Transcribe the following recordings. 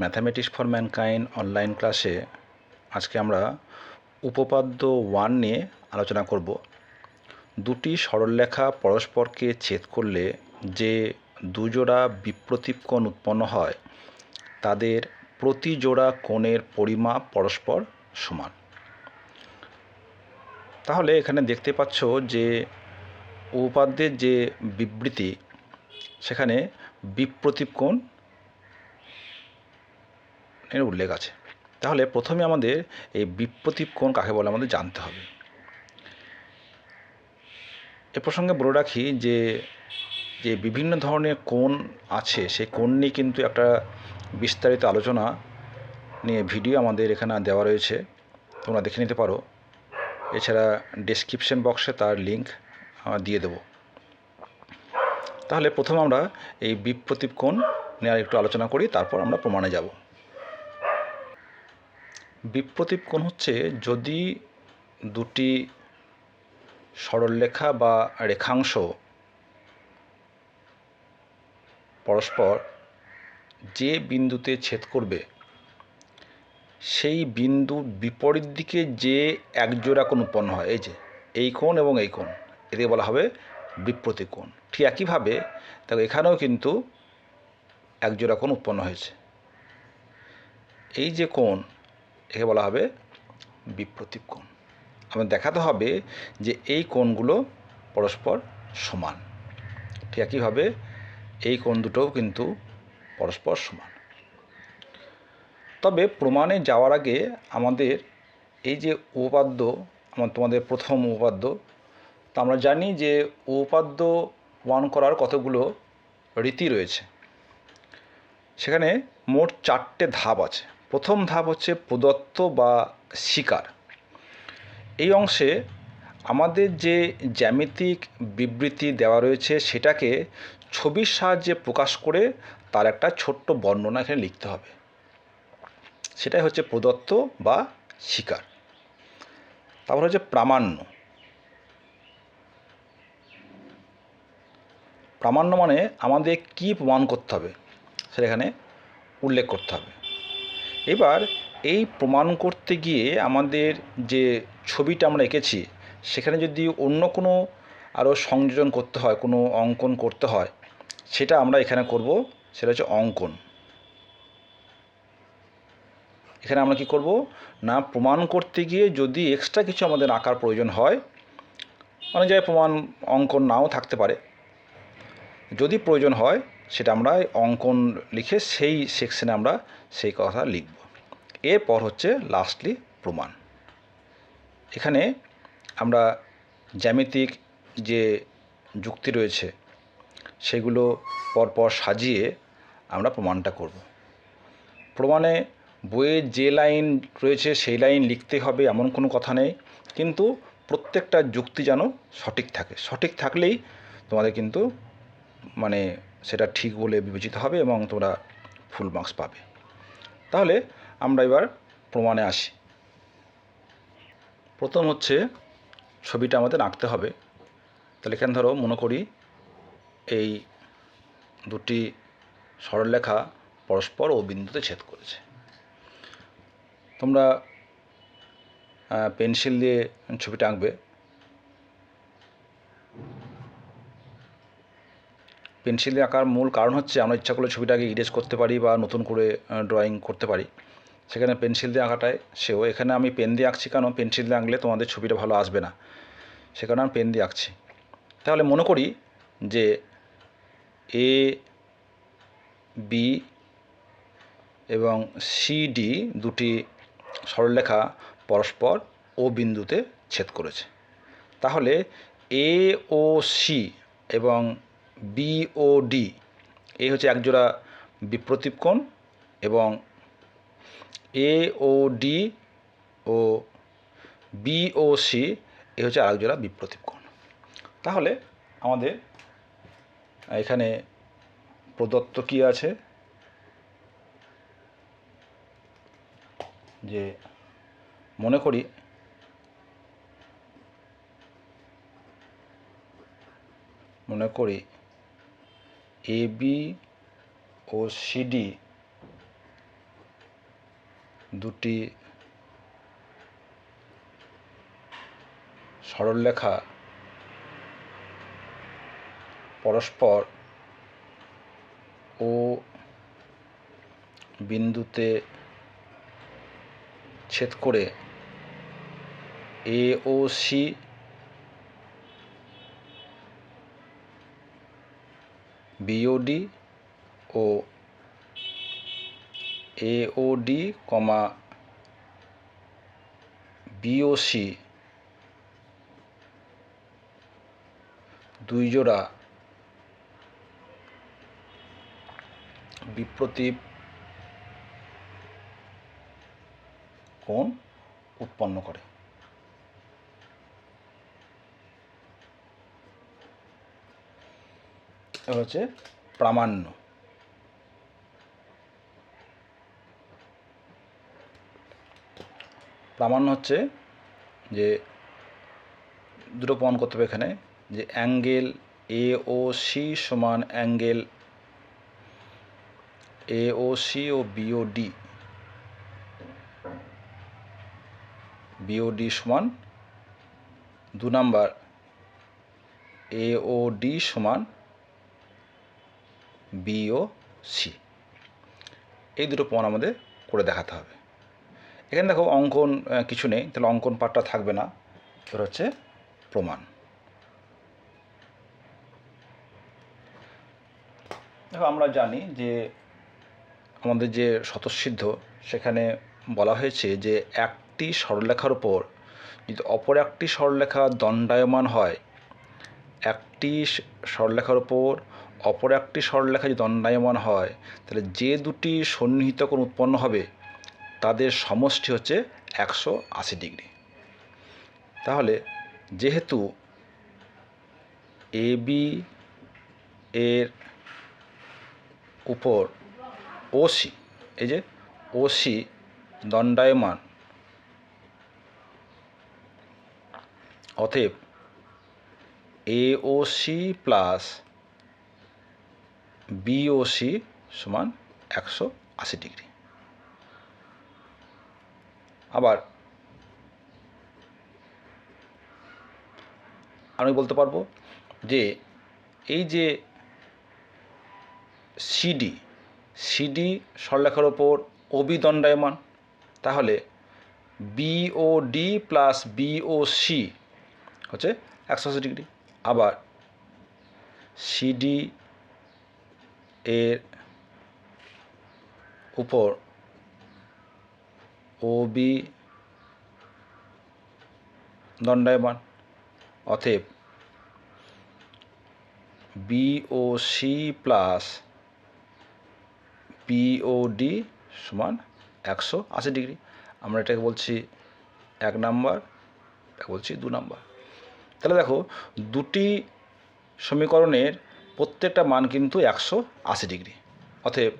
Mathematics for mankind online ক্লাসে আজকে আমরা উপপাদ্য ওয়ান নিয়ে আলোচনা করব। দুটি সরলরেখা পরস্পরকে ছেদ করলে যে দুজোড়া বিপ্রতীপ কোণ উৎপন্ন হয়, তাদের প্রতি জোড়া কোণের পরিমাপ পরস্পর সমান। তাহলে এখানে দেখতে পাচ্ছ যে উপপাদ্যের যে বিবৃতি, সেখানে বিপ্রতীপ কোণ এর উল্লেখ আছে। তাহলে প্রথমে আমাদের এই বিপ্রতীপ কোণ কাকে বলে আমাদের জানতে হবে। এ প্রসঙ্গে বলে রাখি যে যে বিভিন্ন ধরনের কোণ আছে, সেই কোণ নিয়ে কিন্তু একটা বিস্তারিত আলোচনা নিয়ে ভিডিও আমাদের এখানে দেওয়া রয়েছে। তোমরা দেখে নিতে পারো। এছাড়া ডেসক্রিপশন বক্সে তার লিঙ্ক দিয়ে দেবো। তাহলে প্রথম আমরা এই বিপ্রতীপ কোণ নিয়ে একটু আলোচনা করি, তারপর আমরা প্রমাণে যাব। বিপ্রতীপ কোণ হচ্ছে যদি দুটি সরলরেখা বা রেখাংশ পরস্পর যে বিন্দুতে ছেদ করবে, সেই বিন্দু বিপরীত দিকে যে একজোড়া কোণ উৎপন্ন হয়, এই যে, এই কোণ এবং এই কোণ এদিকে বলা হবে বিপ্রতীপ কোণ। ঠিক একইভাবে, দেখো এখানেও কিন্তু একজোড়া কোণ উৎপন্ন হয়েছে। এই যে কোণ একে বলা হবে বিপ্রতীপ কোণ। আমাদের দেখাতে হবে যে এই কোণগুলো পরস্পর সমান। ঠিক একইভাবে এই কোণ দুটোও কিন্তু পরস্পর সমান। তবে প্রমাণে যাওয়ার আগে আমাদের এই যে উপপাদ্য, আমার তোমাদের প্রথম উপপাদ্য, তো আমরা জানি যে উপপাদ্য ওয়ান করার কতগুলো রীতি রয়েছে। সেখানে মোট চারটে ধাপ আছে। প্রথম ধাপ হচ্ছে প্রদত্ত বা শিকার। এই অংশে আমাদের যে জ্যামিতিক বিবৃতি দেওয়া রয়েছে সেটাকে ছবির সাহায্যে প্রকাশ করে তার একটা ছোট্ট বর্ণনা এখানে লিখতে হবে। সেটাই হচ্ছে প্রদত্ত বা শিকার। তারপর হচ্ছে প্রামাণ্য। প্রামাণ্য মানে আমাদের কি প্রমাণ করতে হবে সেটা এখানে উল্লেখ করতে হবে। এবার এই প্রমাণ করতে গিয়ে আমাদের যে ছবিটা আমরা এঁকেছি, সেখানে যদি অন্য কোনো আরও সংযোজন করতে হয়, কোনো অঙ্কন করতে হয়, সেটা আমরা এখানে করব, সেটা হচ্ছে অঙ্কন। এখানে আমরা কি করব? না, প্রমাণ করতে গিয়ে যদি এক্সট্রা কিছু আমাদের আঁকার প্রয়োজন হয়, অনেক জায়গায় প্রমাণ অঙ্কন নাও থাকতে পারে। যদি প্রয়োজন হয়, সেটা আমরা অঙ্কন লিখে সেই সেকশনে আমরা সেই কথা লিখব। এরপর হচ্ছে লাস্টলি প্রমাণ। এখানে আমরা জ্যামিতিক যে যুক্তি রয়েছে, সেগুলো পরপর সাজিয়ে আমরা প্রমাণটা করব। প্রমাণে বইয়ে যে লাইন রয়েছে, সেই লাইন লিখতে হবে এমন কোনো কথা নেই, কিন্তু প্রত্যেকটা যুক্তি যেন সঠিক থাকে। সঠিক থাকলেই তোমাদের কিন্তু মানে সেটা ঠিক বলে বিবেচিত হবে এবং তোমরা ফুল মার্কস পাবে। তাহলে আমরা এবার প্রমাণে আসি। প্রথম হচ্ছে ছবিটা আমাদের আঁকতে হবে। তাহলে এখানে ধরো মনে করি এই দুটি সরলরেখা পরস্পর ও বিন্দুতে ছেদ করেছে। তোমরা পেন্সিল দিয়ে ছবিটা আঁকবে। পেন্সিল আঁকার মূল কারণ হচ্ছে আমরা ইচ্ছা করলে ছবিটাকে ইরেজ করতে পারি বা নতুন করে ড্রয়িং করতে পারি। সেখানে পেন্সিল দিয়ে আঁকাটায় সেও, এখানে আমি পেন দিয়ে আঁকছি কেন? পেন্সিল দিয়ে আঁকলে তোমাদের ছবিটা ভালো আসবে না। সে কারণে আমি পেন দিয়ে আঁকছি। তাহলে মনে করি যে এ বি এবং সিডি দুটি সরলরেখা পরস্পর ও বিন্দুতে ছেদ করেছে। তাহলে এ ও সি এবং বি ও ডি এই হচ্ছে একজোড়া বিপ্রতীপ কোণ এবং এ ও ডি ও বি ও সি এ হচ্ছে আরেক জোড়া বিপ্রতীপ কোণ। তাহলে আমাদের এখানে প্রদত্ত কী আছে? যে মনে করি মনে করি এ বি ও সিডি দুটি সরলরেখা পরস্পর ও বিন্দুতে ছেদ করে এ ও সি বিওডি ও এওডি কমা বিওসি দুই জোড়া বিপ্রতীপ কোণ উৎপন্ন করে। হচ্ছে প্রামাণ্য। প্রামাণ্য হচ্ছে যে দুটো প্রমাণ করতে হবে এখানে, যে অ্যাঙ্গেল এ ও সি সমান angle A O C O B O D. B O D সমান দু নাম্বার, এ ও ডি সমান বিও সি। এই দুটো প্রমাণ আমাদের করে দেখাতে হবে। এখানে দেখো অঙ্কন কিছু নেই, তাহলে অঙ্কন পার্টটা থাকবে না। এবার হচ্ছে প্রমাণ। দেখো, আমরা জানি যে আমাদের যে স্বতঃসিদ্ধ, সেখানে বলা হয়েছে যে একটি সরলরেখার উপর যদি অপর একটি সরলরেখা দণ্ডায়মান হয়, একটি সরলরেখার উপর অপর একটি সরলরেখা যদি দণ্ডায়মান হয়, তাহলে যে দুটি সন্নিহিত কোণ উৎপন্ন হবে, তাদের সমষ্টি হচ্ছে একশো আশি ডিগ্রি। তাহলে যেহেতু এ, বি এর উপর ওসি এই যে ওসি দণ্ডায়মান, অতএব এওসি প্লাস বিওসি সমান একশো আশি ডিগ্রি। আবার আমি বলতে পারব যে এই যে সিডি সিডি সরলেখার ওপর ওবি দণ্ডায়মান তাহলে বিওডি প্লাস বিওসি হচ্ছে একশো আশি ডিগ্রি। আবার সিডি এর উপর ওবি দণ্ডায়মান অতএব বিওসি প্লাস বিওডি সমান একশো আশি ডিগ্রি। আমরা এটাকে বলছি এক নাম্বার বলছি দু নাম্বার। তাহলে দেখো, দুটি সমীকরণের প্রত্যেকটা মান কিন্তু একশো আশি ডিগ্রি। অতএব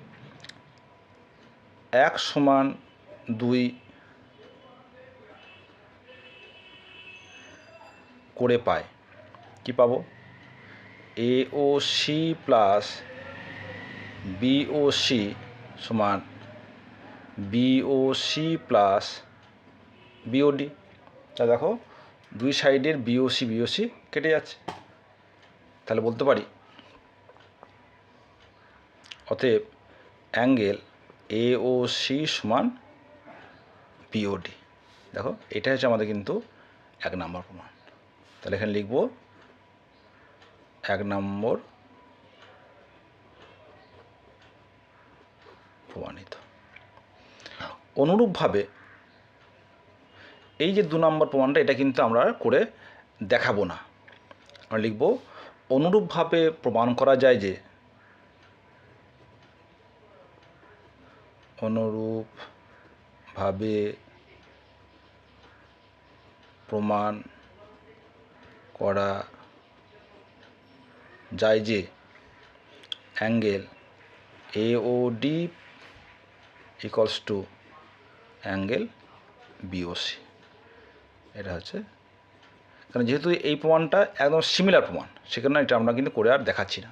এক সমান দুই করে পায় কি পাবো? A O C plus B O C সমান B O C plus B O D তা দেখো, দুই সাইডের বিওসি বিওসি কেটে যাচ্ছে। তাহলে বলতে পারি অতএব অ্যাঙ্গেল এ ও সি সমান পিওডি দেখো এটা হচ্ছে আমাদের কিন্তু এক নম্বর প্রমাণ। তাহলে এখানে লিখব এক নম্বর প্রমাণিত। অনুরূপভাবে এই যে দু নম্বর প্রমাণটা, এটা কিন্তু আমরা করে দেখাবো না। আমরা লিখব, অনুরূপভাবে প্রমাণ করা যায় যে অনুরূপভাবে প্রমাণ করা যায় যে angle A O D equals to angle B O C এটা হচ্ছে, কারণ যেহেতু এই প্রমাণটা একদম সিমিলার প্রমাণ, সেখানে এটা আমরা কিন্তু করে আর দেখাচ্ছি না।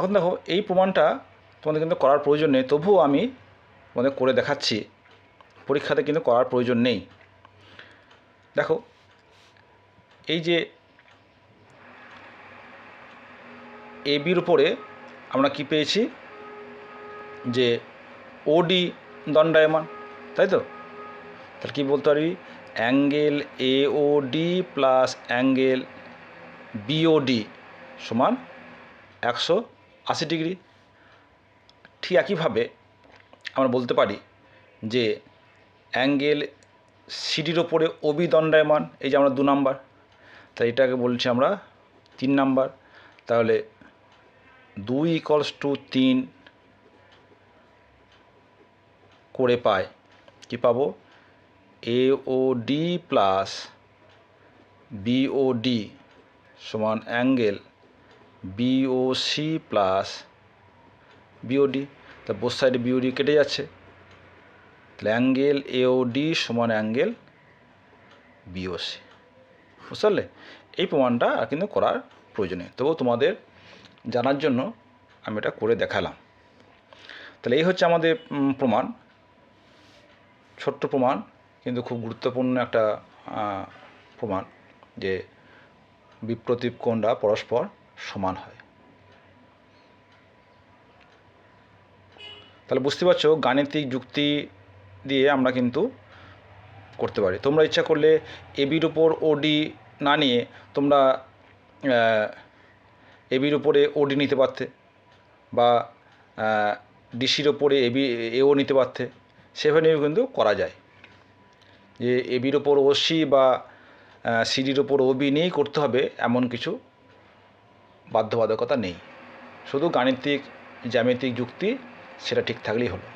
এখন দেখো, এই প্রমাণটা তোমাদের কিন্তু করার প্রয়োজন নেই। তবুও আমি তোমাদের করে দেখাচ্ছি। পরীক্ষাতে কিন্তু করার প্রয়োজন নেই। দেখো, এই যে এ বির উপরে আমরা কি পেয়েছি? যে ওডি দণ্ডায়মান, তাই তো? তাহলে কী বলতে পারবি? Angle A O D plus angle B O D সমান একশো আশি ডিগ্রি। ঠিক একইভাবে আমরা বলতে পারি যে অ্যাঙ্গেল সিডির ওপরে ওবি দণ্ডায়মান এই যে আমরা দু নাম্বার তাই এটাকে বলছি আমরা তিন নাম্বার। তাহলে দুই ইকলস টু তিন করে পাই, কি পাবো? A O D plus BOD সমান অ্যাঙ্গেল বিওসি প্লাস বিওডি তা বোস সাইডে বিওডি কেটে যাচ্ছে। তাহলে অ্যাঙ্গেল এওডি সমান অ্যাঙ্গেল বিওসি বুঝতে পারলে এই প্রমাণটা আর কিন্তু করার প্রয়োজন তবুও তোমাদের জানার জন্য আমি এটা করে দেখালাম। তাহলে এই হচ্ছে আমাদের প্রমাণ। ছোট্ট প্রমাণ, কিন্তু খুব গুরুত্বপূর্ণ একটা প্রমাণ যে বিপ্রতীপ কোণরা পরস্পর সমান হয়। তাহলে বুঝতে পারছ, গাণিতিক যুক্তি দিয়ে আমরা কিন্তু করতে পারি। তোমরা ইচ্ছা করলে এবির উপর ওডি না নিয়ে তোমরা এবির উপরে ওডি নিতে পারতে বা ডিসির ওপরে এবি এও নিতে পারতে। সেভাবে কিন্তু করা যায়। যে এবির ওপর ওসি বা সিডির ওপর ওবি নিয়েই করতে হবে এমন কিছু বাধ্যবাধকতা নেই। শুধু গাণিতিক জ্যামিতিক যুক্তি সেটা ঠিক থাকলেই হলো।